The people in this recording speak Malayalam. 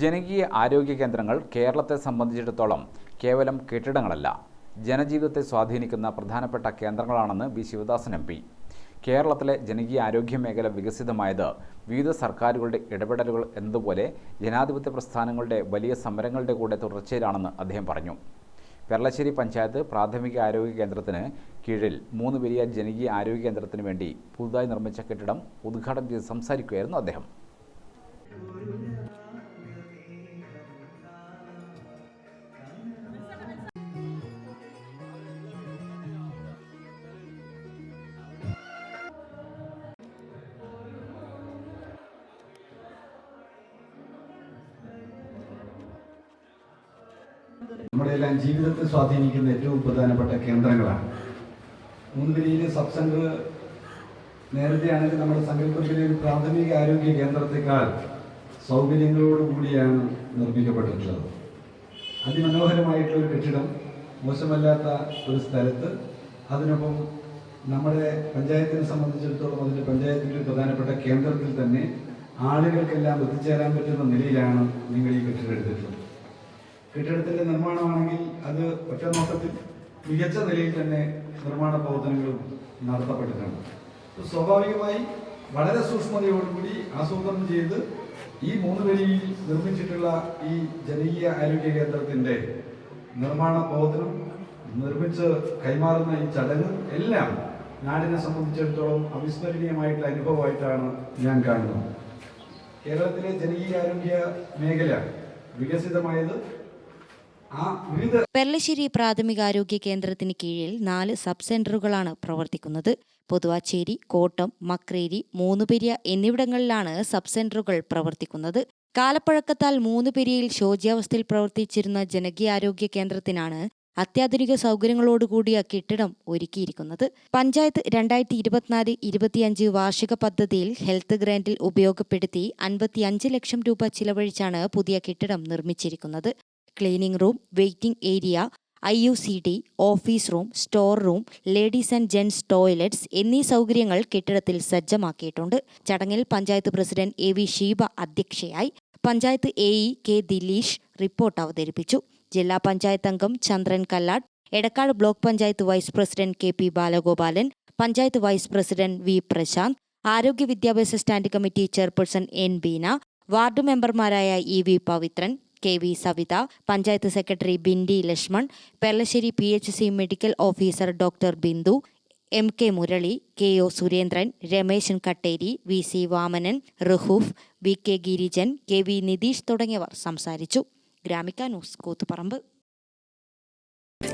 ജനകീയ ആരോഗ്യ കേന്ദ്രങ്ങൾ കേരളത്തെ സംബന്ധിച്ചിടത്തോളം കേവലം കെട്ടിടങ്ങളല്ല ജനജീവിതത്തെ സ്വാധീനിക്കുന്ന പ്രധാനപ്പെട്ട കേന്ദ്രങ്ങളാണെന്ന് ബി ശിവദാസൻ എം പി. കേരളത്തിലെ ജനകീയ ആരോഗ്യ മേഖല വികസിതമായത് വിവിധ സർക്കാരുകളുടെ ഇടപെടലുകൾ എന്നതുപോലെ ജനാധിപത്യ പ്രസ്ഥാനങ്ങളുടെ വലിയ സമരങ്ങളുടെ കൂടെ തുടർച്ചയിലാണെന്ന് അദ്ദേഹം പറഞ്ഞു. പെരളശ്ശേരി പഞ്ചായത്ത് പ്രാഥമിക ആരോഗ്യ കേന്ദ്രത്തിന് കീഴിൽ മൂന്ന് വലിയ ജനകീയ ആരോഗ്യ കേന്ദ്രത്തിന് വേണ്ടി പുതുതായി നിർമ്മിച്ച കെട്ടിടം ഉദ്ഘാടനം ചെയ്ത് സംസാരിക്കുകയായിരുന്നു അദ്ദേഹം. നമ്മുടെ എല്ലാം ജീവിതത്തെ സ്വാധീനിക്കുന്ന ഏറ്റവും പ്രധാനപ്പെട്ട കേന്ദ്രങ്ങളാണ്. മൂന്നുപെരിയിലെ സബ് സെന്റർ നേരത്തെ ആണെങ്കിൽ നമ്മുടെ സങ്കല്പത്തിലെ ഒരു പ്രാഥമിക ആരോഗ്യ കേന്ദ്രത്തെക്കാൾ സൗകര്യങ്ങളോടുകൂടിയാണ് നിർമ്മിക്കപ്പെട്ടിട്ടുള്ളത്. അതിമനോഹരമായിട്ടുള്ള ഒരു കെട്ടിടം മോശമല്ലാത്ത ഒരു സ്ഥലത്ത് അതിനൊപ്പം നമ്മുടെ പഞ്ചായത്തിനെ സംബന്ധിച്ചിടത്തോളം അതിന്റെ പഞ്ചായത്തിന്റെ പ്രധാനപ്പെട്ട കേന്ദ്രത്തിൽ തന്നെ ആളുകൾക്കെല്ലാം എത്തിച്ചേരാൻ പറ്റുന്ന നിലയിലാണ് നിങ്ങൾ ഈ കെട്ടിടം എടുത്തിട്ടുള്ളത്. കെട്ടിടത്തിന്റെ നിർമ്മാണമാണെങ്കിൽ അത് ഒറ്റ നോട്ടത്തിൽ മികച്ച നിലയിൽ തന്നെ നിർമ്മാണ പ്രവർത്തനങ്ങളും നടത്തപ്പെട്ടിട്ടുണ്ട്. സ്വാഭാവികമായി വളരെ സൂക്ഷ്മതയോടുകൂടി ആസൂത്രണം ചെയ്ത് ഈ മൂന്ന് വരിയിൽ നിർമ്മിച്ചിട്ടുള്ള ഈ ജനകീയ ആരോഗ്യ കേന്ദ്രത്തിന്റെ നിർമ്മാണ പ്രവർത്തനം നിർമ്മിച്ച് കൈമാറുന്ന ഈ ചടങ്ങ് എല്ലാം നാടിനെ സംബന്ധിച്ചിടത്തോളം അവിസ്മരണീയമായിട്ടുള്ള അനുഭവമായിട്ടാണ് ഞാൻ കാണുന്നത്. കേരളത്തിലെ ജനകീയ ആരോഗ്യ മേഖല വികസിതമായത് പെർലശ്ശേരി പ്രാഥമികാരോഗ്യ കേന്ദ്രത്തിന് കീഴിൽ നാല് സബ് സെന്ററുകളാണ് പ്രവർത്തിക്കുന്നത്. പൊതുവാച്ചേരി കോട്ടം മക്രേരി മൂന്നുപെരിയ എന്നിവിടങ്ങളിലാണ് സബ് സെന്ററുകൾ പ്രവർത്തിക്കുന്നത്. കാലപ്പഴക്കത്താൽ മൂന്നുപെരിയയിൽ ശോച്യാവസ്ഥയിൽ പ്രവർത്തിച്ചിരുന്ന ജനകീയാരോഗ്യ കേന്ദ്രത്തിനാണ് അത്യാധുനിക സൗകര്യങ്ങളോടുകൂടിയ കെട്ടിടം ഒരുക്കിയിരിക്കുന്നത്. പഞ്ചായത്ത് രണ്ടായിരത്തി ഇരുപത്തിനാല് ഇരുപത്തിയഞ്ച് വാർഷിക പദ്ധതിയിൽ ഹെൽത്ത് ഗ്രാൻഡിൽ ഉപയോഗപ്പെടുത്തി അൻപത്തിയഞ്ച് ലക്ഷം രൂപ ചിലവഴിച്ചാണ് പുതിയ കെട്ടിടം നിർമ്മിച്ചിരിക്കുന്നത്. Cleaning room waiting area I U C D office room store room ladies and gents toilets എന്നീ സൗകര്യങ്ങൾ കെട്ടിടത്തിൽ സജ്ജമാക്കിയിട്ടുണ്ട്. ചടങ്ങിൽ panchayat president A V Sheeba അധ്യക്ഷയായി panchayat A E K Dileesh report അവതരിപ്പിച്ചു. ജില്ലാ പഞ്ചായത്ത് അംഗം Chandran Kallad Edakkad block panchayat vice president K P Balagopalan panchayat vice president V Prasanth ആരോഗ്യ വിദ്യാഭ്യാസ stand committee chairperson N Beena ward മെമ്പർമാരായ E V Pavithran K V Savitha panchayat secretary Bindi Lakshman Perlassery P H C medical officer doctor Bindu M K Murali K O Surendran Rameshan Katteri V C Vamanan Rahoof V K Girijan K V Nitheesh തുടങ്ങിയവർ സംസാരിച്ചു. Gramika news Koothuparamba.